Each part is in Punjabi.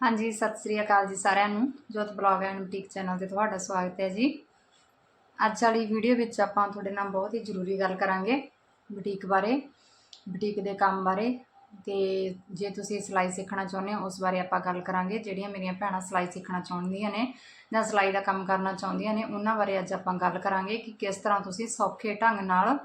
ਹਾਂਜੀ, ਸਤਿ ਸ੍ਰੀ ਅਕਾਲ ਜੀ ਸਾਰਿਆਂ ਨੂੰ। ਜੋਤ ਬਲੌਗ ਐਂਡ ਬੁਟੀਕ ਚੈਨਲ ਤੇ ਤੁਹਾਡਾ ਸਵਾਗਤ ਹੈ ਜੀ। ਅੱਜ ਵਾਲੀ ਵੀਡੀਓ ਵਿੱਚ ਆਪਾਂ ਤੁਹਾਡੇ ਨਾਲ ਬਹੁਤ ਹੀ ਜ਼ਰੂਰੀ ਗੱਲ ਕਰਾਂਗੇ ਬੁਟੀਕ ਬਾਰੇ, ਬੁਟੀਕ ਦੇ ਕੰਮ ਬਾਰੇ ਤੇ ਜੇ ਤੁਸੀਂ ਸਿਲਾਈ ਸਿੱਖਣਾ ਚਾਹੁੰਦੇ ਹੋ ਉਸ ਬਾਰੇ ਆਪਾਂ ਗੱਲ ਕਰਾਂਗੇ। ਜਿਹੜੀਆਂ ਮੇਰੀਆਂ ਭੈਣਾਂ ਸਿਲਾਈ ਸਿੱਖਣਾ ਚਾਹੁੰਦੀਆਂ ਨੇ ਜਾਂ ਸਿਲਾਈ ਦਾ ਕੰਮ ਕਰਨਾ ਚਾਹੁੰਦੀਆਂ ਨੇ, ਉਹਨਾਂ ਬਾਰੇ ਅੱਜ ਆਪਾਂ ਗੱਲ ਕਰਾਂਗੇ ਕਿ ਕਿਸ ਤਰ੍ਹਾਂ ਤੁਸੀਂ ਸੌਖੇ ਢੰਗ ਨਾਲ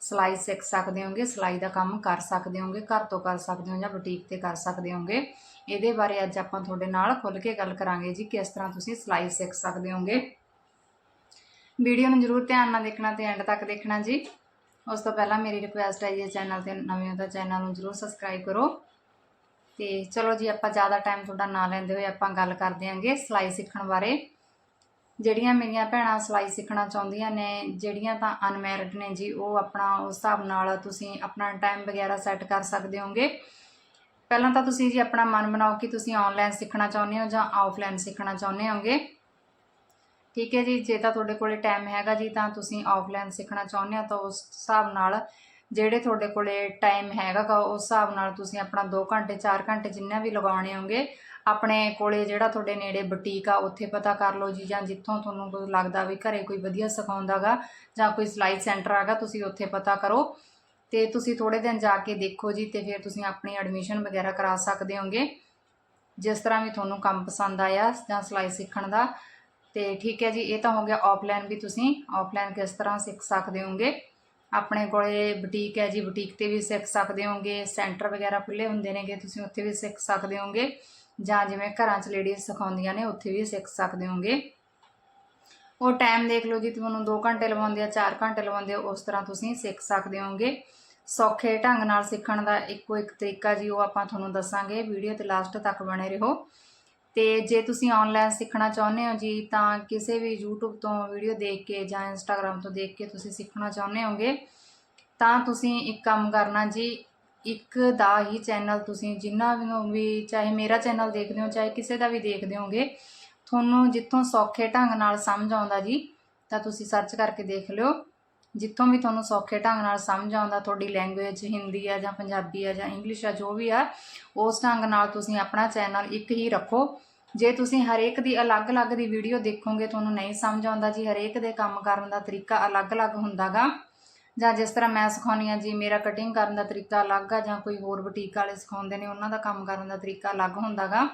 ਸਿਲਾਈ ਸਿੱਖ ਸਕਦੇ ਹੋਗੇ, ਸਿਲਾਈ ਦਾ ਕੰਮ ਕਰ ਸਕਦੇ ਹੋਗੇ, ਘਰ ਤੋਂ ਕਰ ਸਕਦੇ ਹੋ ਜਾਂ ਬੁਟੀਕ ਤੇ ਕਰ ਸਕਦੇ ਹੋਗੇ। ਇਹਦੇ ਬਾਰੇ ਅੱਜ ਆਪਾਂ ਤੁਹਾਡੇ ਨਾਲ ਖੁੱਲ ਕੇ ਗੱਲ ਕਰਾਂਗੇ ਜੀ ਕਿਸ ਤਰ੍ਹਾਂ ਤੁਸੀਂ ਸਿਲਾਈ ਸਿੱਖ ਸਕਦੇ ਹੋਗੇ। ਵੀਡੀਓ ਨੂੰ ਜਰੂਰ ਧਿਆਨ ਨਾਲ ਦੇਖਣਾ ਤੇ ਐਂਡ ਤੱਕ ਦੇਖਣਾ ਜੀ। ਉਸ ਤੋਂ ਪਹਿਲਾਂ ਮੇਰੀ ਰਿਕੁਐਸਟ ਹੈ ਜੀ ਚੈਨਲ ਤੇ ਨਵੇਂ ਹੋ ਤਾਂ ਚੈਨਲ ਨੂੰ ਜਰੂਰ ਸਬਸਕ੍ਰਾਈਬ ਕਰੋ। ਤੇ ਚਲੋ ਜੀ, ਆਪਾਂ ਜ਼ਿਆਦਾ ਟਾਈਮ ਤੁਹਾਡਾ ਨਾ ਲੈਂਦੇ ਹੋਏ ਆਪਾਂ ਗੱਲ ਕਰਦੇ ਆਂਗੇ ਸਿਲਾਈ ਸਿੱਖਣ ਬਾਰੇ। ਜਿਹੜੀਆਂ ਮੇਰੀਆਂ ਭੈਣਾਂ ਸਿਲਾਈ ਸਿੱਖਣਾ ਚਾਹੁੰਦੀਆਂ ਨੇ, ਜਿਹੜੀਆਂ ਤਾਂ ਅਨਮੈਰਿਡ ਨੇ ਜੀ, ਉਹ ਆਪਣਾ ਉਸ ਹਿਸਾਬ ਨਾਲ ਤੁਸੀਂ ਆਪਣਾ ਟਾਈਮ ਵਗੈਰਾ ਸੈੱਟ ਕਰ ਸਕਦੇ ਹੋਗੇ। ਪਹਿਲਾਂ ਤਾਂ ਤੁਸੀਂ ਜੀ ਆਪਣਾ ਮਨ ਬਣਾਓ ਕਿ ਤੁਸੀਂ ਆਨਲਾਈਨ ਸਿੱਖਣਾ ਚਾਹੁੰਦੇ ਹੋ ਜਾਂ ਆਫਲਾਈਨ ਸਿੱਖਣਾ ਚਾਹੁੰਦੇ ਹੋਗੇ। ਠੀਕ ਹੈ ਜੀ, ਜੇ ਤਾਂ ਤੁਹਾਡੇ ਕੋਲੇ ਟਾਈਮ ਹੈਗਾ ਜੀ, ਤਾਂ ਤੁਸੀਂ ਆਫਲਾਈਨ ਸਿੱਖਣਾ ਚਾਹੁੰਦੇ ਹੋ, ਤਾਂ ਉਸ ਹਿਸਾਬ ਨਾਲ ਜਿਹੜੇ ਤੁਹਾਡੇ ਕੋਲੇ ਟਾਈਮ ਹੈਗਾ ਗਾ, ਉਸ ਹਿਸਾਬ ਨਾਲ ਤੁਸੀਂ ਆਪਣਾ 2 ਘੰਟੇ 4 ਘੰਟੇ ਜਿੰਨਾ ਵੀ ਲਗਾਉਣੇ ਹੋਗੇ, ਆਪਣੇ ਕੋਲੇ ਜਿਹੜਾ ਤੁਹਾਡੇ ਨੇੜੇ ਬੁਟੀਕ ਆ, ਉੱਥੇ ਪਤਾ ਕਰ ਲਓ ਜੀ, ਜਾਂ ਜਿੱਥੋਂ ਤੁਹਾਨੂੰ ਕੋਈ ਲੱਗਦਾ ਵੀ ਘਰੇ ਕੋਈ ਵਧੀਆ ਸਿਖਾਉਂਦਾਗਾ ਜਾਂ ਕੋਈ ਸਿਲਾਈ ਸੈਂਟਰ ਆਗਾ ਤੁਸੀਂ ਉੱਥੇ ਪਤਾ ਕਰੋ। ਤੇ ਤੁਸੀਂ ਥੋੜੇ ਦਿਨ ਜਾ ਕੇ ਦੇਖੋ ਜੀ ਤੇ ਫਿਰ ਤੁਸੀਂ ਆਪਣੀ ਐਡਮਿਸ਼ਨ ਵਗੈਰਾ ਕਰਾ ਸਕਦੇ ਹੋਗੇ। ਜਿਸ ਤਰ੍ਹਾਂ ਵੀ ਤੁਹਾਨੂੰ ਕੰਮ ਪਸੰਦ ਆਇਆ ਜਾਂ ਸਿਲਾਈ ਸਿੱਖਣ ਦਾ। ਤੇ ਠੀਕ ਹੈ ਜੀ, ਇਹ ਤਾਂ ਹੋ ਗਿਆ ਆਫਲਾਈਨ ਵੀ ਤੁਸੀਂ। ਆਫਲਾਈਨ ਕਿਸ ਤਰ੍ਹਾਂ ਸਿੱਖ ਸਕਦੇ ਹੋਗੇ? ਆਪਣੇ ਕੋਲੇ ਬੁਟੀਕ ਹੈ ਜੀ, ਬੁਟੀਕ ਤੇ ਵੀ ਸਿੱਖ ਸਕਦੇ ਹੋਗੇ। ਸੈਂਟਰ ਵਗੈਰਾ ਖੁੱਲੇ ਹੁੰਦੇ ਨੇਗੇ, ਤੁਸੀਂ ਉੱਥੇ ਵੀ ਸਿੱਖ ਸਕਦੇ ਹੋਗੇ। ਜਾਂ ਜਿਵੇਂ ਘਰਾਂ 'ਚ ਲੇਡੀਜ਼ ਸਿਖਾਉਂਦੀਆਂ ਨੇ, ਉੱਥੇ ਵੀ ਸਿੱਖ ਸਕਦੇ ਹੋਗੇ। ਉਹ ਟਾਈਮ ਦੇਖ ਲਓ ਜੀ, ਤੁਹਾਨੂੰ 2 ਘੰਟੇ ਲਵਾਉਂਦੇ ਆ 4 ਘੰਟੇ ਲਵਾਉਂਦੇ ਆ, ਉਸ ਤਰ੍ਹਾਂ ਤੁਸੀਂ ਸਿੱਖ ਸਕਦੇ ਹੋਗੇ ਸੌਖੇ ਢੰਗ ਨਾਲ ਸਿੱਖਣ ਦਾ ਇੱਕੋ ਇੱਕ ਤਰੀਕਾ ਜੀ, ਉਹ ਆਪਾਂ ਤੁਹਾਨੂੰ ਦੱਸਾਂਗੇ। ਵੀਡੀਓ ਤੇ ਲਾਸਟ ਤੱਕ ਬਣੇ ਰਹੋ। ਤੇ ਜੇ ਤੁਸੀਂ ਆਨਲਾਈਨ ਸਿੱਖਣਾ ਚਾਹੁੰਦੇ ਹੋ ਜੀ, ਤਾਂ ਕਿਸੇ ਵੀ YouTube ਤੋਂ ਵੀਡੀਓ ਦੇਖ ਕੇ ਜਾਂ Instagram ਤੋਂ ਦੇਖ ਕੇ ਤੁਸੀਂ ਸਿੱਖਣਾ ਚਾਹੁੰਦੇ ਹੋਗੇ ਤਾਂ ਤੁਸੀਂ ਇੱਕ ਕੰਮ ਕਰਨਾ ਜੀ, ਇੱਕ ਦਾ ਹੀ ਚੈਨਲ ਤੁਸੀਂ ਜਿੰਨਾ ਵੀ ਵੀ ਚਾਹੇ ਮੇਰਾ ਚੈਨਲ ਦੇਖਦੇ ਹੋ, ਚਾਹੇ ਕਿਸੇ ਦਾ ਵੀ ਦੇਖਦੇ ਹੋਗੇ ਤੁਹਾਨੂੰ ਜਿੱਥੋਂ ਸੌਖੇ ਢੰਗ ਨਾਲ ਸਮਝ ਆਉਂਦਾ ਜੀ, ਤਾਂ ਤੁਸੀਂ ਸਰਚ ਕਰਕੇ ਦੇਖ ਲਿਓ। ਜਿੱਥੋਂ ਵੀ ਤੁਹਾਨੂੰ ਸੌਖੇ ਢੰਗ ਨਾਲ ਸਮਝ ਆਉਂਦਾ, ਤੁਹਾਡੀ ਲੈਂਗੁਏਜ ਹਿੰਦੀ ਆ ਜਾਂ ਪੰਜਾਬੀ ਆ ਜਾਂ ਇੰਗਲਿਸ਼ ਆ, ਜੋ ਵੀ ਆ, ਉਸ ਢੰਗ ਨਾਲ ਤੁਸੀਂ ਆਪਣਾ ਚੈਨਲ ਇੱਕ ਹੀ ਰੱਖੋ। ਜੇ ਤੁਸੀਂ ਹਰੇਕ ਦੀ ਅਲੱਗ-ਅਲੱਗ ਦੀ ਵੀਡੀਓ ਦੇਖੋਗੇ, ਤੁਹਾਨੂੰ ਨਹੀਂ ਸਮਝ ਆਉਂਦਾ ਜੀ, ਹਰੇਕ ਦੇ ਕੰਮ ਕਰਨ ਦਾ ਤਰੀਕਾ ਅਲੱਗ-ਅਲੱਗ ਹੁੰਦਾਗਾ ਜਾਂ ਜਿਸ ਤਰ੍ਹਾਂ ਮੈਂ ਸਿਖਾਉਣੀ ਆ ਜੀ, ਮੇਰਾ ਕਟਿੰਗ ਕਰਨ ਦਾ ਤਰੀਕਾ ਅਲੱਗ ਆ ਜਾਂ ਕੋਈ ਹੋਰ ਬੁਟੀਕ ਵਾਲੇ ਸਿਖਾਉਂਦੇ ਨੇ, ਉਹਨਾਂ ਦਾ ਕੰਮ ਕਰਨ ਦਾ ਤਰੀਕਾ ਅਲੱਗ ਹੁੰਦਾਗਾ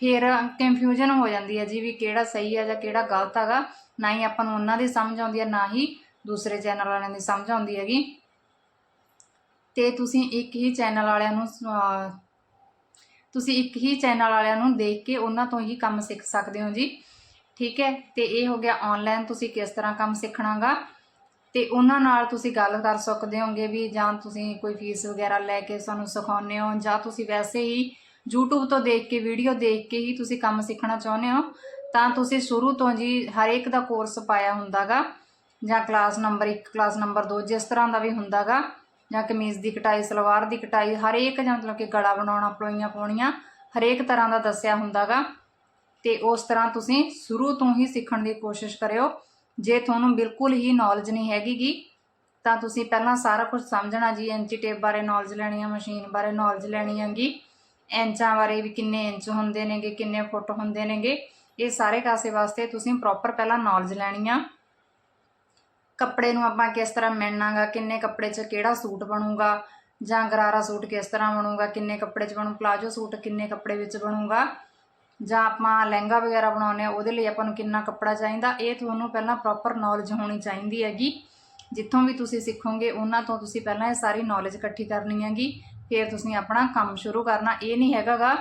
ਫਿਰ ਕਨਫਿਊਜ਼ਨ ਹੋ ਜਾਂਦੀ ਹੈ ਜੀ ਵੀ ਕਿਹੜਾ ਸਹੀ ਹੈ ਜਾਂ ਕਿਹੜਾ ਗਲਤ ਹੈਗਾ। ਨਾ ਹੀ ਆਪਾਂ ਨੂੰ ਉਹਨਾਂ ਦੀ ਸਮਝ ਆਉਂਦੀ ਹੈ, ਨਾ ਹੀ ਦੂਸਰੇ ਚੈਨਲ ਵਾਲਿਆਂ ਦੀ ਸਮਝ ਆਉਂਦੀ ਹੈਗੀ। ਤੇ ਤੁਸੀਂ ਇੱਕ ਹੀ ਚੈਨਲ ਵਾਲਿਆਂ ਨੂੰ ਤੁਸੀਂ ਇੱਕ ਹੀ ਚੈਨਲ ਵਾਲਿਆਂ ਨੂੰ ਦੇਖ ਕੇ ਉਹਨਾਂ ਤੋਂ ਹੀ ਕੰਮ ਸਿੱਖ ਸਕਦੇ ਹੋ ਜੀ। ਠੀਕ ਹੈ? ਤੇ ਇਹ ਹੋ ਗਿਆ ਆਨਲਾਈਨ ਤੁਸੀਂ ਕਿਸ ਤਰ੍ਹਾਂ ਕੰਮ ਸਿੱਖਣਾਗਾ? ਤੇ ਉਹਨਾਂ ਨਾਲ ਤੁਸੀਂ ਗੱਲ ਕਰ ਸਕਦੇ ਹੋਗੇ ਵੀ ਜਾਂ ਤੁਸੀਂ ਕੋਈ ਫੀਸ ਵਗੈਰਾ ਲੈ ਕੇ ਸਾਨੂੰ ਸਿਖਾਉਂਦੇ ਹੋ ਜਾਂ ਤੁਸੀਂ ਵੈਸੇ ਹੀ YouTube ਤੋਂ ਦੇਖ ਕੇ ਵੀਡੀਓ ਦੇਖ ਕੇ ਹੀ ਤੁਸੀਂ ਕੰਮ ਸਿੱਖਣਾ ਚਾਹੁੰਦੇ ਹੋ, ਤਾਂ ਤੁਸੀਂ ਸ਼ੁਰੂ ਤੋਂ ਜੀ ਹਰੇਕ ਦਾ ਕੋਰਸ ਪਾਇਆ ਹੁੰਦਾਗਾ, ਜਾਂ ਕਲਾਸ ਨੰਬਰ 1 ਕਲਾਸ ਨੰਬਰ 2 ਜਿਸ ਤਰ੍ਹਾਂ ਦਾ ਵੀ ਹੁੰਦਾਗਾ, ਜਾਂ ਕਮੀਜ਼ ਦੀ ਕਟਾਈ, ਸਲਵਾਰ ਦੀ ਕਟਾਈ ਹਰੇਕ ਜਾਂ ਮਤਲਬ ਕਿ ਗਲਾ ਬਣਾਉਣਾ, ਪਲੋਈਆਂ ਪਾਉਣੀਆਂ, ਹਰੇਕ ਤਰ੍ਹਾਂ ਦਾ ਦੱਸਿਆ ਹੁੰਦਾਗਾ, ਤੇ ਉਸ ਤਰ੍ਹਾਂ ਤੁਸੀਂ ਸ਼ੁਰੂ ਤੋਂ ਹੀ ਸਿੱਖਣ ਦੀ ਕੋਸ਼ਿਸ਼ ਕਰਿਓ। ਜੇ ਤੁਹਾਨੂੰ ਬਿਲਕੁਲ ਹੀ ਨੌਲੇਜ ਨਹੀਂ ਹੈਗੀਗੀ, ਤਾਂ ਤੁਸੀਂ ਪਹਿਲਾਂ ਸਾਰਾ ਕੁਝ ਸਮਝਣਾ ਜੀ ਇੰਚੀ ਟੇਪ ਬਾਰੇ ਨੌਲੇਜ ਲੈਣੀ ਆ, ਮਸ਼ੀਨ ਬਾਰੇ ਨੌਲੇਜ ਲੈਣੀ ਹੈਗੀ ਇੰਚਾਂ ਬਾਰੇ ਵੀ ਕਿੰਨੇ ਇੰਚ ਹੁੰਦੇ ਨੇਗੇ, ਕਿੰਨੇ ਫੁੱਟ ਹੁੰਦੇ ਨੇਗੇ, ਇਹ ਸਾਰੇ ਕਾਸੇ ਵਾਸਤੇ ਤੁਸੀਂ ਪ੍ਰੋਪਰ ਪਹਿਲਾਂ ਨੌਲੇਜ ਲੈਣੀ ਆ। ਕੱਪੜੇ ਨੂੰ ਆਪਾਂ ਕਿਸ ਤਰ੍ਹਾਂ ਮਿਣਨਾਗਾ, ਕਿੰਨੇ ਕੱਪੜੇ 'ਚ ਕਿਹੜਾ ਸੂਟ ਬਣੂਗਾ, ਜਾਂ ਗਰਾਰਾ ਸੂਟ ਕਿਸ ਤਰ੍ਹਾਂ ਬਣੂਗਾ, ਕਿੰਨੇ ਕੱਪੜੇ 'ਚ ਬਣੂ, ਪਲਾਜੋ ਸੂਟ ਕਿੰਨੇ ਕੱਪੜੇ ਵਿੱਚ ਬਣੂਗਾ, ਜਾਂ ਆਪਾਂ ਲਹਿੰਗਾ ਵਗੈਰਾ ਬਣਾਉਂਦੇ ਆ, ਉਹਦੇ ਲਈ ਆਪਾਂ ਨੂੰ ਕਿੰਨਾ ਕੱਪੜਾ ਚਾਹੀਦਾ, ਇਹ ਤੁਹਾਨੂੰ ਪਹਿਲਾਂ ਪ੍ਰੋਪਰ ਨੌਲੇਜ ਹੋਣੀ ਚਾਹੀਦੀ ਹੈਗੀ। ਜਿੱਥੋਂ ਵੀ ਤੁਸੀਂ ਸਿੱਖੋਗੇ, ਉਹਨਾਂ ਤੋਂ ਤੁਸੀਂ ਪਹਿਲਾਂ ਇਹ ਸਾਰੀ ਨੌਲੇਜ ਇਕੱਠੀ ਕਰਨੀ ਹੈਗੀ। ਫਿਰ ਤੁਸੀਂ ਆਪਣਾ ਕੰਮ ਸ਼ੁਰੂ ਕਰਨਾ। ਇਹ ਨਹੀਂ ਹੈਗਾਗਾ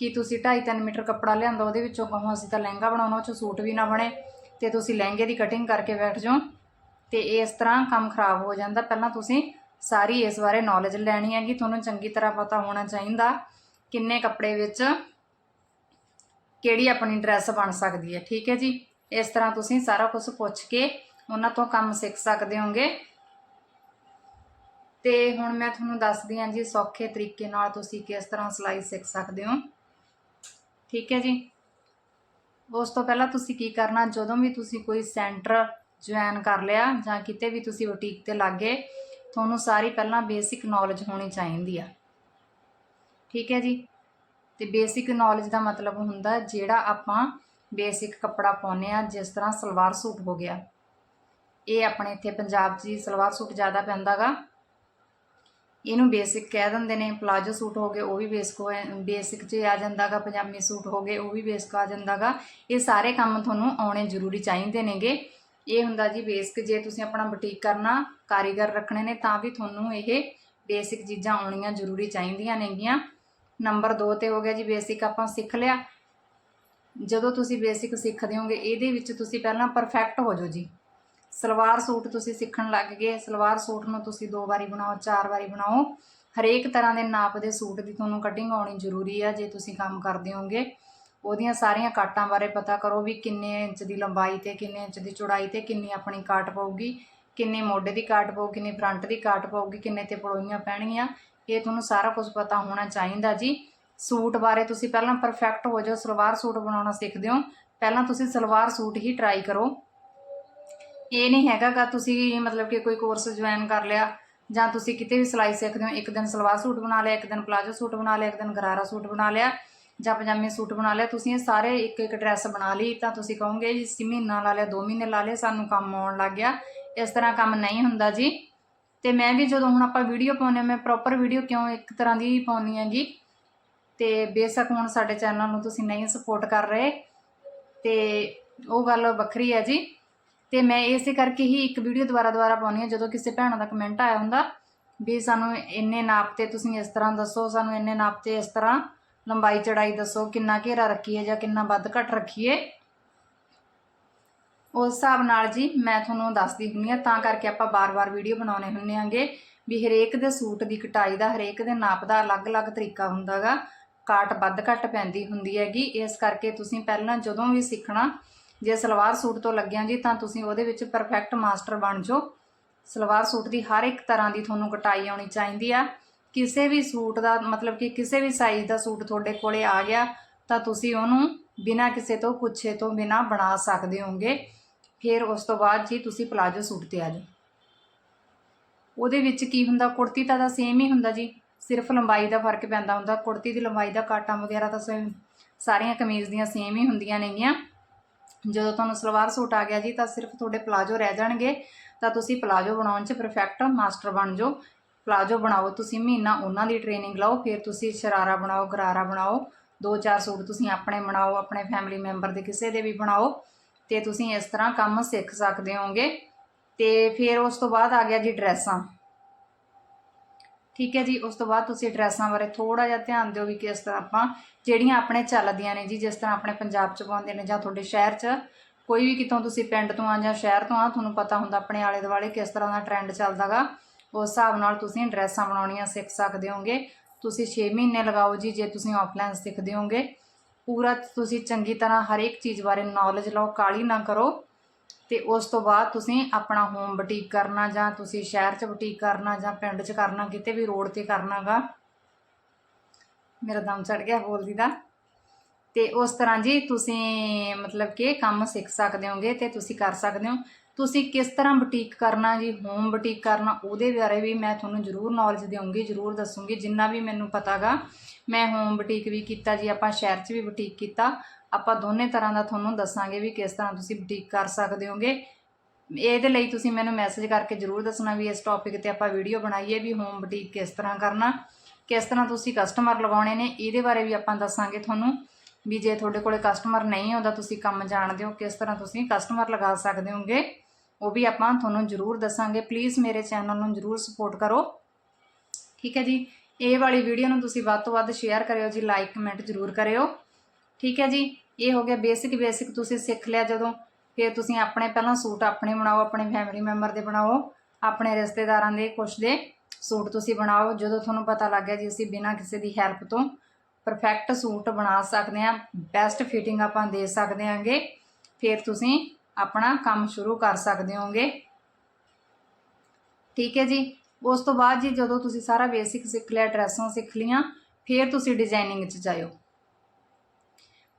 ਕਿ ਤੁਸੀਂ 2.5-3 ਮੀਟਰ ਕੱਪੜਾ ਲਿਆਂਦਾ, ਉਹਦੇ ਵਿੱਚੋਂ ਕਹੋ ਅਸੀਂ ਤਾਂ ਲਹਿੰਗਾ ਬਣਾਉਣਾ, ਉਹ 'ਚੋਂ ਸੂਟ ਵੀ ਨਾ ਬਣੇ ਤੇ ਤੁਸੀਂ ਲਹਿੰਗੇ ਦੀ ਕਟਿੰਗ ਕਰਕੇ ਬੈਠ ਜਾਓ ਤੇ ਇਸ ਤਰ੍ਹਾਂ ਕੰਮ ਖਰਾਬ ਹੋ ਜਾਂਦਾ। ਪਹਿਲਾਂ ਤੁਸੀਂ ਸਾਰੀ ਇਸ ਬਾਰੇ ਨੌਲੇਜ ਲੈਣੀ ਹੈਗੀ, ਤੁਹਾਨੂੰ ਚੰਗੀ ਤਰ੍ਹਾਂ ਪਤਾ ਹੋਣਾ ਚਾਹੀਦਾ ਕਿੰਨੇ ਕੱਪੜੇ ਵਿੱਚ ਕਿਹੜੀ ਆਪਣੀ ਡਰੈਸ ਬਣ ਸਕਦੀ ਹੈ, ਠੀਕ ਹੈ ਜੀ? ਇਸ ਤਰ੍ਹਾਂ ਤੁਸੀਂ ਸਾਰਾ ਕੁਝ ਪੁੱਛ ਕੇ ਉਹਨਾਂ ਤੋਂ ਕੰਮ ਸਿੱਖ ਸਕਦੇ ਹੋਗੇ। ਤੇ ਹੁਣ ਮੈਂ ਤੁਹਾਨੂੰ ਦੱਸਦੀ ਹਾਂ ਜੀ ਸੌਖੇ ਤਰੀਕੇ ਨਾਲ ਤੁਸੀਂ ਕਿਸ ਤਰ੍ਹਾਂ ਸਿਲਾਈ ਸਿੱਖ ਸਕਦੇ ਹੋ। ਠੀਕ ਹੈ ਜੀ? ਉਸ ਤੋਂ ਪਹਿਲਾਂ ਤੁਸੀਂ ਕੀ ਕਰਨਾ, ਜਦੋਂ ਵੀ ਤੁਸੀਂ ਕੋਈ ਸੈਂਟਰ ਜੁਆਇਨ ਕਰ ਲਿਆ ਜਾਂ ਕਿਤੇ ਵੀ ਤੁਸੀਂ ਬੁਟੀਕ ਤੇ ਲੱਗੇ, ਤੁਹਾਨੂੰ ਸਾਰੀ ਪਹਿਲਾਂ ਬੇਸਿਕ ਨੌਲੇਜ ਹੋਣੀ ਚਾਹੀਦੀ ਆ। ਠੀਕ ਹੈ ਜੀ? ਤੇ ਬੇਸਿਕ ਨੌਲੇਜ ਦਾ ਮਤਲਬ ਹੁੰਦਾ ਜਿਹੜਾ ਆਪਾਂ ਬੇਸਿਕ ਕੱਪੜਾ ਪਾਉਂਦੇ ਆ ਜਿਸ ਤਰ੍ਹਾਂ ਸਲਵਾਰ ਸੂਟ ਹੋ ਗਿਆ। ਇਹ ਆਪਣੇ ਇੱਥੇ ਪੰਜਾਬ 'ਚ ਹੀ ਸਲਵਾਰ ਸੂਟ ਜ਼ਿਆਦਾ ਪੈਂਦਾਗਾ ਇਹਨੂੰ ਬੇਸਿਕ ਕਹਿ ਦਿੰਦੇ ਨੇ ਪਲਾਜੋ ਸੂਟ ਹੋ ਗਏ, ਉਹ ਵੀ ਬੇਸਿਕ ਹੋ ਬੇਸਿਕ 'ਚ ਆ ਜਾਂਦਾਗਾ ਪੰਜਾਬੀ ਸੂਟ ਹੋ ਗਏ, ਉਹ ਵੀ ਬੇਸਿਕ ਆ ਜਾਂਦਾਗਾ, ਇਹ ਸਾਰੇ ਕੰਮ ਤੁਹਾਨੂੰ ਆਉਣੇ ਜ਼ਰੂਰੀ ਚਾਹੀਦੇ ਨੇਗੇ। ਇਹ ਹੁੰਦਾ ਜੀ ਬੇਸਿਕ ਜੇ ਤੁਸੀਂ ਆਪਣਾ ਬੁਟੀਕ ਕਰਨਾ, ਕਾਰੀਗਰ ਰੱਖਣੇ ਨੇ, ਤਾਂ ਵੀ ਤੁਹਾਨੂੰ ਇਹ ਬੇਸਿਕ ਚੀਜ਼ਾਂ ਆਉਣੀਆਂ ਜ਼ਰੂਰੀ ਚਾਹੀਦੀਆਂ ਨੇਗੀਆਂ। ਨੰਬਰ 2 ਤੇ ਹੋ ਗਿਆ ਜੀ ਬੇਸਿਕ ਆਪਾਂ ਸਿੱਖ ਲਿਆ। ਜਦੋਂ ਤੁਸੀਂ ਬੇਸਿਕ ਸਿੱਖਦੇ ਹੋਗੇ, ਇਹਦੇ ਵਿੱਚ ਤੁਸੀਂ ਪਹਿਲਾਂ ਪਰਫੈਕਟ ਹੋ ਜਾਓ ਜੀ। ਸਲਵਾਰ ਸੂਟ ਤੁਸੀਂ ਸਿੱਖਣ ਲੱਗ ਗਏ, ਸਲਵਾਰ ਸੂਟ ਨੂੰ ਤੁਸੀਂ ਦੋ ਵਾਰੀ ਬਣਾਓ, ਚਾਰ ਵਾਰੀ ਬਣਾਓ। ਹਰੇਕ ਤਰ੍ਹਾਂ ਦੇ ਨਾਪ ਦੇ ਸੂਟ ਦੀ ਤੁਹਾਨੂੰ ਕਟਿੰਗ ਆਉਣੀ ਜ਼ਰੂਰੀ ਆ, ਜੇ ਤੁਸੀਂ ਕੰਮ ਕਰਦੇ ਹੋਗੇ ਉਹਦੀਆਂ ਸਾਰੀਆਂ ਕਾਟਾਂ ਬਾਰੇ ਪਤਾ ਕਰੋ ਵੀ ਕਿੰਨੇ ਇੰਚ ਦੀ ਲੰਬਾਈ ਤੇ, ਕਿੰਨੇ ਇੰਚ ਦੀ ਚੌੜਾਈ ਤੇ ਕਿੰਨੀ ਆਪਣੀ ਕਾਟ ਪਊਗੀ, ਕਿੰਨੇ ਮੋਢੇ ਦੀ ਕਾਟ ਪਊ ਕਿੰਨੇ ਫਰੰਟ ਦੀ ਕਾਟ ਪਊਗੀ, ਕਿੰਨੇ ਤੇ ਪੜੋਈਆਂ ਪੈਣਗੀਆਂ। ਇਹ ਤੁਹਾਨੂੰ ਸਾਰਾ ਕੁਝ ਪਤਾ ਹੋਣਾ ਚਾਹੀਦਾ ਜੀ। ਸੂਟ ਬਾਰੇ ਤੁਸੀਂ ਪਹਿਲਾਂ ਪਰਫੈਕਟ ਹੋ ਜਾਓ, ਸਲਵਾਰ ਸੂਟ ਬਣਾਉਣਾ ਸਿੱਖਦੇ ਹੋ ਪਹਿਲਾਂ ਤੁਸੀਂ ਸਲਵਾਰ ਸੂਟ ਹੀ ਟਰਾਈ ਕਰੋ। ਇਹ ਨਹੀਂ ਹੈਗਾਗਾ ਤੁਸੀਂ ਮਤਲਬ ਕਿ ਕੋਈ ਕੋਰਸ ਜੁਆਇਨ ਕਰ ਲਿਆ ਜਾਂ ਤੁਸੀਂ ਕਿਤੇ ਵੀ ਸਿਲਾਈ ਸਿੱਖਦੇ ਹੋ, ਇੱਕ ਦਿਨ ਸਲਵਾਰ ਸੂਟ ਬਣਾ ਲਿਆ, ਇੱਕ ਦਿਨ ਪਲਾਜੋ ਸੂਟ ਬਣਾ ਲਿਆ, ਇੱਕ ਦਿਨ ਗਰਾਰਾ ਸੂਟ ਬਣਾ ਲਿਆ ਜਾਂ ਪਜਾਮੇ ਸੂਟ ਬਣਾ ਲਿਆ, ਤੁਸੀਂ ਇਹ ਸਾਰੇ ਇੱਕ ਇੱਕ ਡਰੈਸ ਬਣਾ ਲਈ ਤਾਂ ਤੁਸੀਂ ਕਹੋਗੇ ਜੀ ਅਸੀਂ ਮਹੀਨਾ ਲਾ ਲਿਆ 2 ਮਹੀਨੇ ਲਾ ਲਏ ਸਾਨੂੰ ਕੰਮ ਆਉਣ ਲੱਗ ਗਿਆ। ਇਸ ਤਰ੍ਹਾਂ ਕੰਮ ਨਹੀਂ ਹੁੰਦਾ ਜੀ। ਤੇ ਮੈਂ ਵੀ ਜਦੋਂ ਹੁਣ ਆਪਾਂ ਵੀਡੀਓ ਪਾਉਂਦੇ ਹਾਂ, ਮੈਂ ਪ੍ਰੋਪਰ ਵੀਡੀਓ ਕਿਉਂ ਇੱਕ ਤਰ੍ਹਾਂ ਦੀ ਹੀ ਪਾਉਂਦੀ ਹੈਗੀ ਤੇ ਬੇਸ਼ੱਕ ਹੁਣ ਸਾਡੇ ਚੈਨਲ ਨੂੰ ਤੁਸੀਂ ਨਹੀਂ ਸਪੋਰਟ ਕਰ ਰਹੇ। ਤੇ ਉਹ ਗੱਲ ਵੱਖਰੀ ਹੈ ਜੀ। ਤੇ ਮੈਂ ਇਸੇ ਕਰਕੇ ਹੀ ਇੱਕ ਵੀਡੀਓ ਦੁਬਾਰਾ ਦੁਬਾਰਾ ਪਾਉਂਦੀ ਹਾਂ, ਜਦੋਂ ਕਿਸੇ ਭੈਣਾਂ ਦਾ ਕਮੈਂਟ ਆਇਆ ਹੁੰਦਾ, ਵੀ ਸਾਨੂੰ ਇੰਨੇ ਨਾਪ ਤੇ ਤੁਸੀਂ ਇਸ ਤਰ੍ਹਾਂ ਦੱਸੋ, ਸਾਨੂੰ ਇੰਨੇ ਨਾਪ ਤੇ ਇਸ ਤਰ੍ਹਾਂ ਲੰਬਾਈ ਚੜਾਈ ਦੱਸੋ, ਕਿੰਨਾ ਘੇਰਾ ਰੱਖੀਏ ਜਾਂ ਕਿੰਨਾ ਵੱਧ ਘੱਟ ਰੱਖੀਏ। ਉਸ ਹਿਸਾਬ ਨਾਲ ਜੀ ਮੈਂ ਤੁਹਾਨੂੰ ਦੱਸਦੀ ਹੁੰਦੀ ਆ ਤਾਂ ਕਰਕੇ ਆਪਾਂ ਬਾਰ-ਬਾਰ ਵੀਡੀਓ ਬਣਾਉਣੇ ਹੁੰਨੇ ਆਂਗੇ ਵੀ ਹਰੇਕ ਦੇ ਸੂਟ ਦੀ ਕਟਾਈ ਦਾ, ਹਰੇਕ ਦੇ ਨਾਪ ਦਾ ਅਲੱਗ-ਅਲੱਗ ਤਰੀਕਾ ਹੁੰਦਾਗਾ ਕਾਟ ਵੱਧ ਘੱਟ ਪੈਂਦੀ ਹੁੰਦੀ ਹੈਗੀ, ਇਸ ਕਰਕੇ ਤੁਸੀਂ ਪਹਿਲਾਂ ਜਦੋਂ ਵੀ ਸਿੱਖਣਾ ਜੇ ਸਲਵਾਰ ਸੂਟ ਤੋਂ ਲੱਗਿਆ ਜੀ, ਤਾਂ ਤੁਸੀਂ ਉਹਦੇ ਵਿੱਚ ਪਰਫੈਕਟ ਮਾਸਟਰ ਬਣ ਜਾਓ। ਸਲਵਾਰ ਸੂਟ ਦੀ ਹਰ ਇੱਕ ਤਰ੍ਹਾਂ ਦੀ ਤੁਹਾਨੂੰ ਕਟਾਈ ਆਉਣੀ ਚਾਹੀਦੀ ਆ। ਕਿਸੇ ਵੀ ਸੂਟ ਦਾ, ਮਤਲਬ ਕਿ ਕਿਸੇ ਵੀ ਸਾਈਜ਼ ਦਾ ਸੂਟ ਤੁਹਾਡੇ ਕੋਲੇ ਆ ਗਿਆ, ਤਾਂ ਤੁਸੀਂ ਉਹਨੂੰ ਬਿਨਾਂ ਕਿਸੇ ਤੋਂ, ਪੁੱਛੇ ਤੋਂ ਬਿਨਾਂ ਬਣਾ ਸਕਦੇ ਹੋਗੇ ਫਿਰ ਉਸ ਤੋਂ ਬਾਅਦ ਜੀ ਤੁਸੀਂ ਪਲਾਜੋ ਸੂਟ ਤੇ ਆ ਜਾਓ। ਉਹਦੇ ਵਿੱਚ ਕੀ ਹੁੰਦਾ, ਕੁੜਤੀ ਤਾਂ ਦਾ ਸੇਮ ਹੀ ਹੁੰਦਾ ਜੀ। ਸਿਰਫ ਲੰਬਾਈ ਦਾ ਫ਼ਰਕ ਪੈਂਦਾ ਹੁੰਦਾ। ਕੁੜਤੀ ਦੀ ਲੰਬਾਈ ਦਾ ਕਾਟਾਂ ਵਗੈਰਾ ਤਾਂ ਸੇਮ ਸਾਰੀਆਂ ਕਮੀਜ਼ ਦੀਆਂ ਸੇਮ ਹੀ ਹੁੰਦੀਆਂ ਨੇਗੀਆਂ। ਜਦੋਂ ਤੁਹਾਨੂੰ ਸਲਵਾਰ ਸੂਟ ਆ ਗਿਆ ਜੀ, ਤਾਂ ਸਿਰਫ ਤੁਹਾਡੇ ਪਲਾਜੋ ਰਹਿ ਜਾਣਗੇ। ਤਾਂ ਤੁਸੀਂ ਪਲਾਜੋ ਬਣਾਉਣ 'ਚ ਪਰਫੈਕਟ ਮਾਸਟਰ ਬਣ ਜਾਓ। ਪਲਾਜੋ ਬਣਾਓ ਤੁਸੀਂ ਮਹੀਨਾ, ਉਹਨਾਂ ਦੀ ਟ੍ਰੇਨਿੰਗ ਲਓ, ਫਿਰ ਤੁਸੀਂ ਸ਼ਰਾਰਾ ਬਣਾਓ, ਗਰਾਰਾ ਬਣਾਓ। ਦੋ ਚਾਰ ਸੂਟ ਤੁਸੀਂ ਆਪਣੇ ਬਣਾਓ, ਆਪਣੇ ਫੈਮਿਲੀ ਮੈਂਬਰ ਦੇ ਕਿਸੇ ਦੇ ਵੀ ਬਣਾਓ। ਤੇ ਤੁਸੀਂ ਇਸ ਤਰ੍ਹਾਂ ਕੰਮ ਸਿੱਖ ਸਕਦੇ ਹੋਗੇ ਤੇ ਫਿਰ ਉਸ ਤੋਂ ਬਾਅਦ ਆ ਗਿਆ ਜੀ ਡਰੈਸਾਂ। ਠੀਕ ਹੈ ਜੀ, ਉਸ ਤੋਂ ਬਾਅਦ ਤੁਸੀਂ ਡਰੈਸਾਂ ਬਾਰੇ ਥੋੜਾ ਜਿਹਾ ਧਿਆਨ ਦਿਓ ਵੀ ਕਿਸ ਤਰ੍ਹਾਂ ਆਪਾਂ ਜਿਹੜੀਆਂ ਆਪਣੇ ਚੱਲਦੀਆਂ ਨੇ ਜੀ, ਜਿਸ ਤਰ੍ਹਾਂ ਆਪਣੇ ਪੰਜਾਬ 'ਚ ਪਾਉਂਦੇ ਨੇ ਜਾਂ ਤੁਹਾਡੇ ਸ਼ਹਿਰ 'ਚ, ਕੋਈ ਵੀ ਕਿਤੋਂ ਤੁਸੀਂ ਪਿੰਡ ਤੋਂ ਆ ਜਾਂ ਸ਼ਹਿਰ ਤੋਂ ਆ, ਤੁਹਾਨੂੰ ਪਤਾ ਹੁੰਦਾ ਆਪਣੇ ਆਲੇ ਦੁਆਲੇ ਕਿਸ ਤਰ੍ਹਾਂ ਦਾ ਟ੍ਰੈਂਡ ਚੱਲਦਾਗਾ। ਉਸ ਹਿਸਾਬ ਨਾਲ ਤੁਸੀਂ ਡਰੈਸਾਂ ਬਣਾਉਣੀਆਂ ਸਿੱਖ ਸਕਦੇ ਹੋਗੇ। ਤੁਸੀਂ 6 ਮਹੀਨੇ ਲਗਾਓ ਜੀ, ਜੇ ਤੁਸੀਂ ਆਫਲਾਈਨ ਸਿੱਖਦੇ ਹੋਗੇ। ਪੂਰਾ ਤੁਸੀਂ ਚੰਗੀ ਤਰ੍ਹਾਂ ਹਰ ਇੱਕ ਚੀਜ਼ ਬਾਰੇ ਨੌਲੇਜ ਲਓ ਕਾਲੀ ਨਾ ਕਰੋ। ਤੇ ਉਸ ਤੋਂ ਬਾਅਦ ਤੁਸੀਂ ਆਪਣਾ ਹੋਮ ਬੁਟੀਕ ਕਰਨਾ ਜਾਂ ਤੁਸੀਂ ਸ਼ਹਿਰ 'ਚ ਬੁਟੀਕ ਕਰਨਾ ਜਾਂ ਪਿੰਡ 'ਚ ਕਰਨਾ, ਕਿਤੇ ਵੀ ਰੋਡ ਤੇ ਕਰਨਾਗਾ। ਮੇਰਾ ਦਮ ਚੜ ਗਿਆ ਬੋਲਦੀ ਦਾ। ਤੇ ਉਸ ਤਰ੍ਹਾਂ ਜੀ ਤੁਸੀਂ ਮਤਲਬ ਕਿ ਕੰਮ ਸਿੱਖ ਸਕਦੇ ਹੋਗੇ ਤੇ ਤੁਸੀਂ ਕਰ ਸਕਦੇ ਹੋ। ਤੁਸੀਂ ਕਿਸ ਤਰ੍ਹਾਂ ਬੁਟੀਕ ਕਰਨਾ ਜੀ ਹੋਮ ਬੁਟੀਕ ਕਰਨਾ, ਉਹਦੇ ਬਾਰੇ ਵੀ ਮੈਂ ਤੁਹਾਨੂੰ ਜ਼ਰੂਰ ਨੌਲੇਜ ਦੇਵਾਂਗੀ ਜ਼ਰੂਰ ਦੱਸੂਗੀ, ਜਿੰਨਾ ਵੀ ਮੈਨੂੰ ਪਤਾਗਾ। ਮੈਂ ਹੋਮ ਬੁਟੀਕ ਵੀ ਕੀਤਾ ਜੀ, ਆਪਾਂ ਸ਼ਹਿਰ 'ਚ ਵੀ ਬੁਟੀਕ ਕੀਤਾ। ਆਪਾਂ ਦੋਨੇ ਤਰ੍ਹਾਂ ਦਾ ਤੁਹਾਨੂੰ ਦੱਸਾਂਗੇ ਵੀ ਕਿਸ ਤਰ੍ਹਾਂ ਤੁਸੀਂ ਬੁਟੀਕ ਕਰ ਸਕਦੇ ਹੋਗੇ। ਇਹਦੇ ਲਈ ਤੁਸੀਂ ਮੈਨੂੰ ਮੈਸੇਜ ਕਰਕੇ ਜ਼ਰੂਰ ਦੱਸਣਾ ਵੀ ਇਸ ਟੌਪਿਕ ਤੇ ਆਪਾਂ ਵੀਡੀਓ ਬਣਾਈਏ ਵੀ ਹੋਮ ਬੁਟੀਕ ਕਿਸ ਤਰ੍ਹਾਂ ਕਰਨਾ, ਕਿਸ ਤਰ੍ਹਾਂ ਤੁਸੀਂ ਕਸਟਮਰ ਲਗਾਉਣੇ ਨੇ, ਇਹਦੇ ਬਾਰੇ ਵੀ ਆਪਾਂ ਦੱਸਾਂਗੇ ਤੁਹਾਨੂੰ ਵੀ ਜੇ ਤੁਹਾਡੇ ਕੋਲੇ ਕਸਟਮਰ ਨਹੀਂ ਹੁੰਦਾ ਤੁਸੀਂ ਕੰਮ ਜਾਣਦੇ ਹੋ, ਕਿਸ ਤਰ੍ਹਾਂ ਤੁਸੀਂ ਕਸਟਮਰ ਲਗਾ ਸਕਦੇ ਹੋਗੇ, ਉਹ ਵੀ ਆਪਾਂ ਤੁਹਾਨੂੰ ਜ਼ਰੂਰ ਦੱਸਾਂਗੇ। ਪਲੀਜ਼ ਮੇਰੇ ਚੈਨਲ ਨੂੰ ਜ਼ਰੂਰ ਸਪੋਰਟ ਕਰੋ। ਠੀਕ ਹੈ ਜੀ, ਇਹ ਵਾਲੀ ਵੀਡੀਓ ਨੂੰ ਤੁਸੀਂ ਵੱਧ ਤੋਂ ਵੱਧ ਸ਼ੇਅਰ ਕਰਿਓ ਜੀ ਲਾਈਕ ਕਮੈਂਟ ਜ਼ਰੂਰ ਕਰਿਓ। ਠੀਕ ਹੈ ਜੀ? ਇਹ ਹੋ ਗਿਆ ਬੇਸਿਕ ਬੇਸਿਕ ਤੁਸੀਂ ਸਿੱਖ ਲਿਆ ਜਦੋਂ। ਫਿਰ ਤੁਸੀਂ ਆਪਣੇ ਪਹਿਲਾਂ ਸੂਟ ਆਪਣੇ ਬਣਾਓ, ਆਪਣੇ ਫੈਮਿਲੀ ਮੈਂਬਰ ਦੇ ਬਣਾਓ, ਆਪਣੇ ਰਿਸ਼ਤੇਦਾਰਾਂ ਦੇ, ਕੁਛ ਦੇ ਸੂਟ ਤੁਸੀਂ ਬਣਾਓ। ਜਦੋਂ ਤੁਹਾਨੂੰ ਪਤਾ ਲੱਗ ਗਿਆ ਜੀ ਅਸੀਂ ਬਿਨਾਂ ਕਿਸੇ ਦੀ ਹੈਲਪ ਤੋਂ ਪਰਫੈਕਟ ਸੂਟ ਬਣਾ ਸਕਦੇ ਹਾਂ ਬੈਸਟ ਫਿਟਿੰਗ ਆਪਾਂ ਦੇ ਸਕਦੇ ਹਾਂਗੇ, ਫਿਰ ਤੁਸੀਂ ਆਪਣਾ ਕੰਮ ਸ਼ੁਰੂ ਕਰ ਸਕਦੇ ਹੋਗੇ ਠੀਕ ਹੈ ਜੀ? ਉਸ ਤੋਂ ਬਾਅਦ ਜੀ ਜਦੋਂ ਤੁਸੀਂ ਸਾਰਾ ਬੇਸਿਕ ਸਿੱਖ ਲਿਆ, ਡਰੈਸਾਂ ਸਿੱਖ ਲੀਆਂ ਫਿਰ ਤੁਸੀਂ ਡਿਜ਼ਾਈਨਿੰਗ 'ਚ ਜਾਇਓ।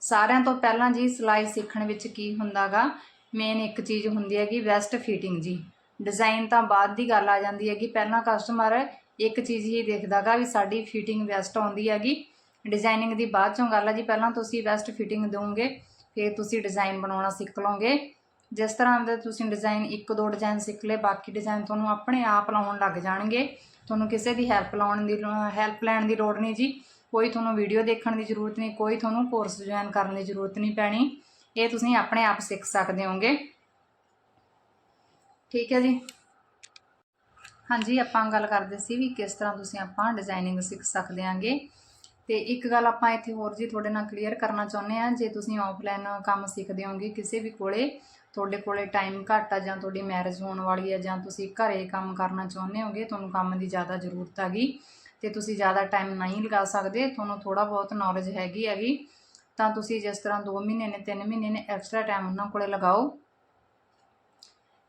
ਸਾਰਿਆਂ ਤੋਂ ਪਹਿਲਾਂ ਜੀ ਸਿਲਾਈ ਸਿੱਖਣ ਵਿੱਚ ਕੀ ਹੁੰਦਾਗਾ? ਮੇਨ ਇੱਕ ਚੀਜ਼ ਹੁੰਦੀ ਹੈਗੀ ਵੈਸਟ ਫਿਟਿੰਗ ਜੀ। ਡਿਜ਼ਾਈਨ ਤਾਂ ਬਾਅਦ ਦੀ ਗੱਲ ਆ ਜਾਂਦੀ ਹੈਗੀ, ਪਹਿਲਾਂ ਕਸਟਮਰ ਇੱਕ ਚੀਜ਼ ਹੀ ਦੇਖਦਾਗਾ ਵੀ ਸਾਡੀ ਫਿਟਿੰਗ ਵੈਸਟ ਆਉਂਦੀ ਹੈਗੀ। ਡਿਜ਼ਾਈਨਿੰਗ ਦੀ ਬਾਅਦ ਚੋਂ ਗੱਲ ਆ ਜੀ, ਪਹਿਲਾਂ ਤੁਸੀਂ ਵੈਸਟ ਫਿਟਿੰਗ ਦਿਓਗੇ, ਫਿਰ ਤੁਸੀਂ ਡਿਜ਼ਾਈਨ ਬਣਾਉਣਾ ਸਿੱਖ ਲਓਗੇ। ਜਿਸ ਤਰ੍ਹਾਂ ਦੇ ਤੁਸੀਂ ਡਿਜ਼ਾਈਨ ਇੱਕ ਦੋ ਡਿਜ਼ਾਈਨ ਸਿੱਖ ਲਏ, ਬਾਕੀ ਡਿਜ਼ਾਈਨ ਤੁਹਾਨੂੰ ਆਪਣੇ ਆਪ ਲਾਉਣ ਲੱਗ ਜਾਣਗੇ। ਤੁਹਾਨੂੰ ਕਿਸੇ ਦੀ ਹੈਲਪ ਲਾਉਣ ਦੀ ਹੈਲਪ ਲੈਣ ਦੀ ਲੋੜ ਨਹੀਂ ਜੀ। ਕੋਈ ਤੁਹਾਨੂੰ ਵੀਡੀਓ ਦੇਖਣ ਦੀ ਜ਼ਰੂਰਤ ਨਹੀਂ, ਕੋਈ ਤੁਹਾਨੂੰ ਕੋਰਸ ਜੁਆਇਨ ਕਰਨ ਦੀ ਜ਼ਰੂਰਤ ਨਹੀਂ ਪੈਣੀ। ਇਹ ਤੁਸੀਂ ਆਪਣੇ ਆਪ ਸਿੱਖ ਸਕਦੇ ਹੋਗੇ। ਠੀਕ ਹੈ ਜੀ? ਹਾਂਜੀ, ਆਪਾਂ ਗੱਲ ਕਰਦੇ ਸੀ ਵੀ ਕਿਸ ਤਰ੍ਹਾਂ ਤੁਸੀਂ ਆਪਾਂ ਡਿਜ਼ਾਈਨਿੰਗ ਸਿੱਖ ਸਕਦੇ ਆਂਗੇ। ਤੇ ਇੱਕ ਗੱਲ ਆਪਾਂ ਇੱਥੇ ਹੋਰ ਜੀ ਤੁਹਾਡੇ ਨਾਲ ਕਲੀਅਰ ਕਰਨਾ ਚਾਹੁੰਦੇ ਆ ਜੇ ਤੁਸੀਂ ਆਫਲਾਈਨ ਕੰਮ ਸਿੱਖਦੇ ਹੋਗੇ, ਕਿਸੇ ਵੀ ਕੋਲੇ ਤੁਹਾਡੇ ਕੋਲੇ ਟਾਈਮ ਘੱਟ ਆ ਜਾਂ ਤੁਹਾਡੀ ਮੈਰਿਜ ਹੋਣ ਵਾਲੀ ਹੈ ਜਾਂ ਤੁਸੀਂ ਘਰੇ ਕੰਮ ਕਰਨਾ ਚਾਹੁੰਦੇ ਹੋਗੇ, ਤੁਹਾਨੂੰ ਕੰਮ ਦੀ ਜ਼ਿਆਦਾ ਜ਼ਰੂਰਤ ਆ ਗਈ ਤੇ ਤੁਸੀਂ ਜ਼ਿਆਦਾ ਟਾਈਮ ਨਹੀਂ ਲਗਾ ਸਕਦੇ, ਤੁਹਾਨੂੰ ਥੋੜਾ ਬਹੁਤ ਨੌਲੇਜ ਹੈਗੀ ਹੈਗੀ, ਤਾਂ ਤੁਸੀਂ ਜਿਸ ਤਰ੍ਹਾਂ 2 ਮਹੀਨੇ ਨੇ 3 ਮਹੀਨੇ ਨੇ ਐਕਸਟਰਾ ਟਾਈਮ ਉਹਨਾਂ ਕੋਲੇ ਲਗਾਓ।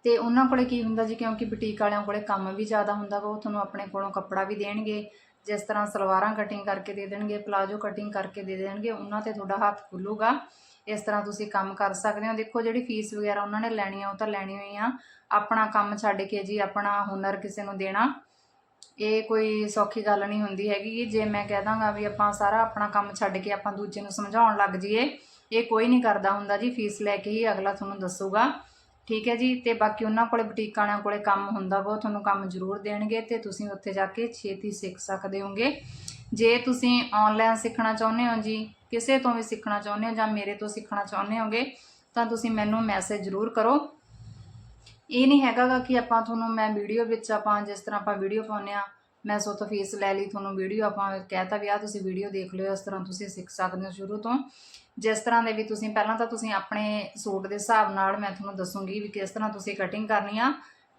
ਤੇ ਉਹਨਾਂ ਕੋਲੇ ਕੀ ਹੁੰਦਾ ਜੀ, ਕਿਉਂਕਿ ਬੁਟੀਕ ਵਾਲਿਆਂ ਕੋਲੇ ਕੰਮ ਵੀ ਜ਼ਿਆਦਾ ਹੁੰਦਾ ਵਾ, ਉਹ ਤੁਹਾਨੂੰ ਆਪਣੇ ਕੋਲੋਂ ਕੱਪੜਾ ਵੀ ਦੇਣਗੇ, ਜਿਸ ਤਰ੍ਹਾਂ ਸਲਵਾਰਾਂ ਕਟਿੰਗ ਕਰਕੇ ਦੇ ਦੇਣਗੇ ਪਲਾਜੋ ਕਟਿੰਗ ਕਰਕੇ ਦੇ ਦੇਣਗੇ, ਉਹਨਾਂ ਤੇ ਤੁਹਾਡਾ ਹੱਥ ਖੁੱਲੂਗਾ। ਇਸ ਤਰ੍ਹਾਂ ਤੁਸੀਂ ਕੰਮ ਕਰ ਸਕਦੇ ਹੋ। ਦੇਖੋ ਜਿਹੜੀ ਫੀਸ ਵਗੈਰਾ ਉਹਨਾਂ ਨੇ ਲੈਣੀ ਆ ਉਹ ਤਾਂ ਲੈਣੀ ਹੋਈ ਆ। ਆਪਣਾ ਕੰਮ ਛੱਡ ਕੇ ਜੀ, ਆਪਣਾ ਹੁਨਰ ਕਿਸੇ ਨੂੰ ਦੇਣਾ। ਇਹ ਕੋਈ ਸੌਖੀ ਗੱਲ ਨਹੀਂ ਹੁੰਦੀ ਹੈਗੀ ਜੇ ਮੈਂ ਕਹਿ ਦਾਂਗਾ ਵੀ ਆਪਾਂ ਸਾਰਾ ਆਪਣਾ ਕੰਮ ਛੱਡ ਕੇ ਆਪਾਂ ਦੂਜੇ ਨੂੰ ਸਮਝਾਉਣ ਲੱਗ ਜਾਈਏ, ਇਹ ਕੋਈ ਨਹੀਂ ਕਰਦਾ ਹੁੰਦਾ ਜੀ, ਫੀਸ ਲੈ ਕੇ ਹੀ ਅਗਲਾ ਤੁਹਾਨੂੰ ਦੱਸੂਗਾ। ਠੀਕ ਹੈ ਜੀ, ਤੇ ਬਾਕੀ ਉਹਨਾਂ ਕੋਲੇ, ਬੁਟੀਕ ਵਾਲਿਆਂ ਕੋਲੇ ਕੰਮ ਹੁੰਦਾ ਵਾ, ਉਹ ਤੁਹਾਨੂੰ ਕੰਮ ਜ਼ਰੂਰ ਦੇਣਗੇ ਤੇ ਤੁਸੀਂ ਉੱਥੇ ਜਾ ਕੇ ਛੇਤੀ ਸਿੱਖ ਸਕਦੇ ਹੋਗੇ। ਜੇ ਤੁਸੀਂ ਆਨਲਾਈਨ ਸਿੱਖਣਾ ਚਾਹੁੰਦੇ ਹੋ ਜੀ, ਕਿਸੇ ਤੋਂ ਵੀ ਸਿੱਖਣਾ ਚਾਹੁੰਦੇ ਹੋ ਜਾਂ ਮੇਰੇ ਤੋਂ ਸਿੱਖਣਾ ਚਾਹੁੰਦੇ ਹੋਗੇ, ਤਾਂ ਤੁਸੀਂ ਮੈਨੂੰ ਮੈਸੇਜ ਜ਼ਰੂਰ ਕਰੋ। ਇਹ ਨਹੀਂ ਹੈਗਾ ਗਾ ਕਿ ਆਪਾਂ ਤੁਹਾਨੂੰ, ਮੈਂ ਵੀਡੀਓ ਵਿੱਚ ਆਪਾਂ ਜਿਸ ਤਰ੍ਹਾਂ ਆਪਾਂ ਵੀਡੀਓ ਪਾਉਂਦੇ ਆ ਮੈਂ ਸੋ ਤੋਂ ਫੀਸ ਲੈ ਲਈ, ਤੁਹਾਨੂੰ ਵੀਡੀਓ ਆਪਾਂ ਕਹਿਤਾ ਵੀ ਆ ਤੁਸੀਂ ਵੀਡੀਓ ਦੇਖ ਲਿਓ, ਇਸ ਤਰ੍ਹਾਂ ਤੁਸੀਂ ਸਿੱਖ ਸਕਦੇ ਹੋ ਸ਼ੁਰੂ ਤੋਂ। ਜਿਸ ਤਰ੍ਹਾਂ ਦੇ ਵੀ ਤੁਸੀਂ, ਪਹਿਲਾਂ ਤਾਂ ਤੁਸੀਂ ਆਪਣੇ ਸੂਟ ਦੇ ਹਿਸਾਬ ਨਾਲ ਮੈਂ ਤੁਹਾਨੂੰ ਦੱਸੂਗੀ ਵੀ ਕਿਸ ਤਰ੍ਹਾਂ ਤੁਸੀਂ ਕਟਿੰਗ ਕਰਨੀ ਆ।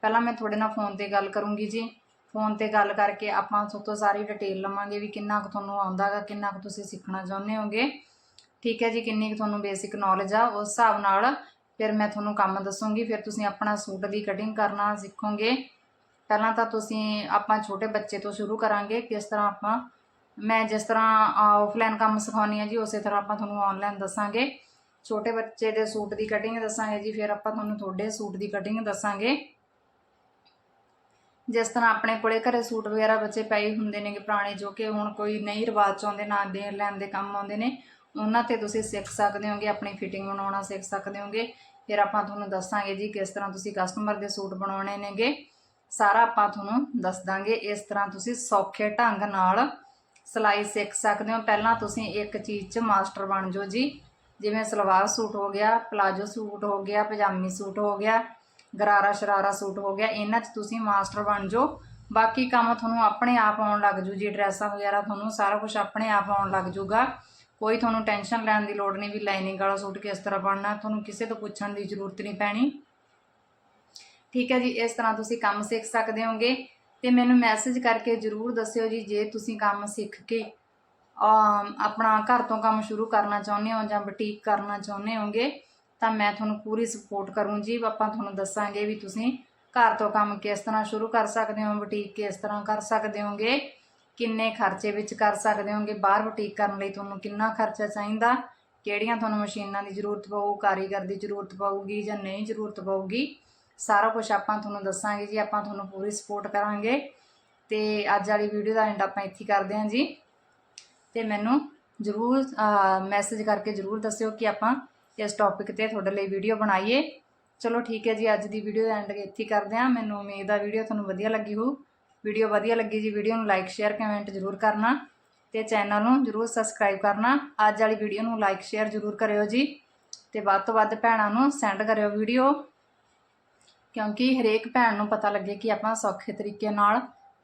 ਪਹਿਲਾਂ ਮੈਂ ਤੁਹਾਡੇ ਨਾਲ ਫੋਨ ਤੇ ਗੱਲ ਕਰੂੰਗੀ ਜੀ। ਫੋਨ ਤੇ ਗੱਲ ਕਰਕੇ ਆਪਾਂ ਸਭ ਤੋਂ ਸਾਰੀ ਡਿਟੇਲ ਲਵਾਂਗੇ ਵੀ ਕਿੰਨਾ ਕੁ ਤੁਹਾਨੂੰ ਆਉਂਦਾਗਾ, ਕਿੰਨਾ ਕੁ ਤੁਸੀਂ ਸਿੱਖਣਾ ਚਾਹੁੰਦੇ ਹੋਗੇ। ਠੀਕ ਹੈ ਜੀ, ਕਿੰਨੀ ਕੁ ਤੁਹਾਨੂੰ ਬੇਸਿਕ ਨੌਲੇਜ ਆ, ਉਸ ਹਿਸਾਬ ਨਾਲ ਫਿਰ ਮੈਂ ਤੁਹਾਨੂੰ ਕੰਮ ਦੱਸੂੰਗੀ, ਫਿਰ ਤੁਸੀਂ ਆਪਣਾ ਸੂਟ ਦੀ ਕਟਿੰਗ ਕਰਨਾ ਸਿੱਖੋਗੇ। ਪਹਿਲਾਂ ਤਾਂ ਤੁਸੀਂ ਆਪਾਂ ਛੋਟੇ ਬੱਚੇ ਤੋਂ ਸ਼ੁਰੂ ਕਰਾਂਗੇ ਕਿਸ ਤਰ੍ਹਾਂ ਆਪਾਂ, ਮੈਂ ਜਿਸ ਤਰ੍ਹਾਂ ਆਫਲਾਈਨ ਕੰਮ ਸਿਖਾਉਣੀ ਹੈ ਜੀ, ਉਸੇ ਤਰ੍ਹਾਂ ਆਪਾਂ ਤੁਹਾਨੂੰ ਆਨਲਾਈਨ ਦੱਸਾਂਗੇ। ਛੋਟੇ ਬੱਚੇ ਦੇ ਸੂਟ ਦੀ ਕਟਿੰਗ ਦੱਸਾਂਗੇ ਜੀ, ਫਿਰ ਆਪਾਂ ਤੁਹਾਨੂੰ ਤੁਹਾਡੇ ਸੂਟ ਦੀ ਕਟਿੰਗ ਦੱਸਾਂਗੇ। ਜਿਸ ਤਰ੍ਹਾਂ ਆਪਣੇ ਕੋਲੇ ਘਰੇ ਸੂਟ ਵਗੈਰਾ ਬੱਚੇ ਪਏ ਹੁੰਦੇ ਨੇਗੇ ਪੁਰਾਣੇ, ਜੋ ਕਿ ਹੁਣ ਕੋਈ ਨਹੀਂ ਰਿਵਾਜ ਚ ਆਉਂਦੇ, ਨਾ ਦੇਣ ਲੈਣ ਦੇ ਕੰਮ ਆਉਂਦੇ ਨੇ, ਉਹਨਾਂ ਤੇ ਤੁਸੀਂ ਸਿੱਖ ਸਕਦੇ ਹੋਗੇ, ਆਪਣੀ ਫਿਟਿੰਗ ਬਣਾਉਣਾ ਸਿੱਖ ਸਕਦੇ ਹੋਗੇ। ਫਿਰ ਆਪਾਂ ਤੁਹਾਨੂੰ ਦੱਸਾਂਗੇ ਜੀ ਕਿਸ ਤਰ੍ਹਾਂ ਤੁਸੀਂ ਕਸਟਮਰ ਦੇ ਸੂਟ ਬਣਾਉਣੇ ਨੇਗੇ। ਸਾਰਾ ਆਪਾਂ ਤੁਹਾਨੂੰ ਦੱਸ ਦਾਂਗੇ। ਇਸ ਤਰ੍ਹਾਂ ਤੁਸੀਂ ਸੌਖੇ ਢੰਗ ਨਾਲ ਸਿਲਾਈ ਸਿੱਖ ਸਕਦੇ ਹੋ। ਪਹਿਲਾਂ ਤੁਸੀਂ ਇੱਕ ਚੀਜ਼ 'ਚ ਮਾਸਟਰ ਬਣ ਜਾਓ ਜੀ। ਜਿਵੇਂ ਸਲਵਾਰ ਸੂਟ ਹੋ ਗਿਆ, ਪਲਾਜੋ ਸੂਟ ਹੋ ਗਿਆ, ਪਜਾਮੀ ਸੂਟ ਹੋ ਗਿਆ, ਗਰਾਰਾ ਸ਼ਰਾਰਾ ਸੂਟ ਹੋ ਗਿਆ, ਇਹਨਾਂ 'ਚ ਤੁਸੀਂ ਮਾਸਟਰ ਬਣ ਜਾਓ। ਬਾਕੀ ਕੰਮ ਤੁਹਾਨੂੰ ਆਪਣੇ ਆਪ ਆਉਣ ਲੱਗ ਜੂ ਜੀ। ਡਰੈਸਾਂ ਵਗੈਰਾ ਤੁਹਾਨੂੰ ਸਾਰਾ ਕੁਝ ਆਪਣੇ ਆਪ ਆਉਣ ਲੱਗ ਜੂਗਾ। ਕੋਈ ਤੁਹਾਨੂੰ ਟੈਨਸ਼ਨ ਲੈਣ ਦੀ ਲੋੜ ਨਹੀਂ ਵੀ ਲਾਈਨਿੰਗ ਵਾਲਾ ਸੂਟ ਕਿਸ ਤਰ੍ਹਾਂ ਬਣਨਾ, ਤੁਹਾਨੂੰ ਕਿਸੇ ਤੋਂ ਪੁੱਛਣ ਦੀ ਜ਼ਰੂਰਤ ਨਹੀਂ ਪੈਣੀ। ਠੀਕ ਹੈ ਜੀ, ਇਸ ਤਰ੍ਹਾਂ ਤੁਸੀਂ ਕੰਮ ਸਿੱਖ ਸਕਦੇ ਹੋਗੇ ਤੇ ਮੈਨੂੰ ਮੈਸੇਜ ਕਰਕੇ ਜਰੂਰ ਦੱਸਿਓ ਜੀ, ਜੇ ਤੁਸੀਂ ਕੰਮ ਸਿੱਖ ਕੇ ਆਪਣਾ ਘਰ ਤੋਂ ਕੰਮ ਸ਼ੁਰੂ ਕਰਨਾ ਚਾਹੁੰਦੇ ਹੋ ਜਾਂ ਬੁਟੀਕ ਕਰਨਾ ਚਾਹੁੰਦੇ ਹੋਗੇ, ਤਾਂ ਮੈਂ ਤੁਹਾਨੂੰ ਪੂਰੀ ਸਪੋਰਟ ਕਰੂੰ ਜੀ ਆਪਾਂ ਤੁਹਾਨੂੰ ਦੱਸਾਂਗੇ ਵੀ ਤੁਸੀਂ ਘਰ ਤੋਂ ਕੰਮ ਕਿਸ ਤਰ੍ਹਾਂ ਸ਼ੁਰੂ ਕਰ ਸਕਦੇ ਹੋ ਬੁਟੀਕ ਕਿਸ ਤਰ੍ਹਾਂ ਕਰ ਸਕਦੇ ਹੋਗੇ। ਕਿੰਨੇ ਖਰਚੇ ਵਿੱਚ ਕਰ ਸਕਦੇ ਹੋਗੇ, ਬਾਹਰ ਬੁਟੀਕ ਕਰਨ ਲਈ ਤੁਹਾਨੂੰ ਕਿੰਨਾ ਖਰਚਾ ਚਾਹੀਦਾ, ਕਿਹੜੀਆਂ ਤੁਹਾਨੂੰ ਮਸ਼ੀਨਾਂ ਦੀ ਜ਼ਰੂਰਤ ਪਊ, ਕਾਰੀਗਰ ਦੀ ਜ਼ਰੂਰਤ ਪਊਗੀ ਜਾਂ ਨਹੀਂ ਜ਼ਰੂਰਤ ਪਊਗੀ, ਸਾਰਾ ਕੁਝ ਆਪਾਂ ਤੁਹਾਨੂੰ ਦੱਸਾਂਗੇ ਜੀ, ਆਪਾਂ ਤੁਹਾਨੂੰ ਪੂਰੀ ਸਪੋਰਟ ਕਰਾਂਗੇ। ਤੇ ਅੱਜ ਵਾਲੀ ਵੀਡੀਓ ਦਾ ਐਂਡ ਆਪਾਂ ਇੱਥੇ ਕਰਦੇ ਹਾਂ ਜੀ। ਤੇ ਮੈਨੂੰ ਜਰੂਰ ਮੈਸੇਜ ਕਰਕੇ ਜਰੂਰ ਦੱਸਿਓ ਕਿ ਆਪਾਂ ਇਸ ਟੌਪਿਕ ਤੇ ਤੁਹਾਡੇ ਲਈ ਵੀਡੀਓ ਬਣਾਈਏ। ਚਲੋ ਠੀਕ ਹੈ ਜੀ, ਅੱਜ ਦੀ ਵੀਡੀਓ ਦਾ ਐਂਡ ਇੱਥੇ ਕਰਦੇ ਹਾਂ। ਮੈਨੂੰ ਉਮੀਦ ਆ ਵੀਡੀਓ ਤੁਹਾਨੂੰ ਵਧੀਆ ਲੱਗੀ ਹੋਊ। ਵੀਡੀਓ ਵਧੀਆ ਲੱਗੀ ਜੀ, ਵੀਡੀਓ ਨੂੰ ਲਾਈਕ ਸ਼ੇਅਰ ਕਮੈਂਟ ਜਰੂਰ ਕਰਨਾ ਤੇ ਚੈਨਲ ਨੂੰ ਜਰੂਰ ਸਬਸਕ੍ਰਾਈਬ ਕਰਨਾ। ਅੱਜ ਵਾਲੀ ਵੀਡੀਓ ਨੂੰ ਲਾਈਕ ਸ਼ੇਅਰ ਜਰੂਰ ਕਰਿਓ ਜੀ ਤੇ ਵੱਧ ਤੋਂ ਵੱਧ ਭੈਣਾਂ ਨੂੰ ਸੈਂਡ ਕਰਿਓ ਵੀਡੀਓ ਕਿਉਂਕਿ ਹਰੇਕ ਭੈਣ ਨੂੰ ਪਤਾ ਲੱਗੇ ਕਿ ਆਪਾਂ ਸੌਖੇ ਤਰੀਕੇ ਨਾਲ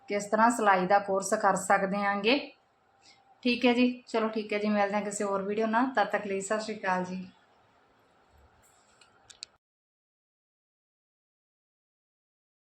ਕਿਸ ਤਰ੍ਹਾਂ ਸਿਲਾਈ ਦਾ ਕੋਰਸ ਕਰ ਸਕਦੇ ਆਂਗੇ ਠੀਕ ਹੈ ਜੀ, ਚਲੋ ਠੀਕ ਹੈ ਜੀ, ਮਿਲਦੇ ਹਾਂ ਕਿਸੇ ਹੋਰ ਵੀਡੀਓ ਨਾਲ, ਤਦ ਤੱਕ ਲਈ ਸਤਿ ਸ਼੍ਰੀ ਅਕਾਲ ਜੀ।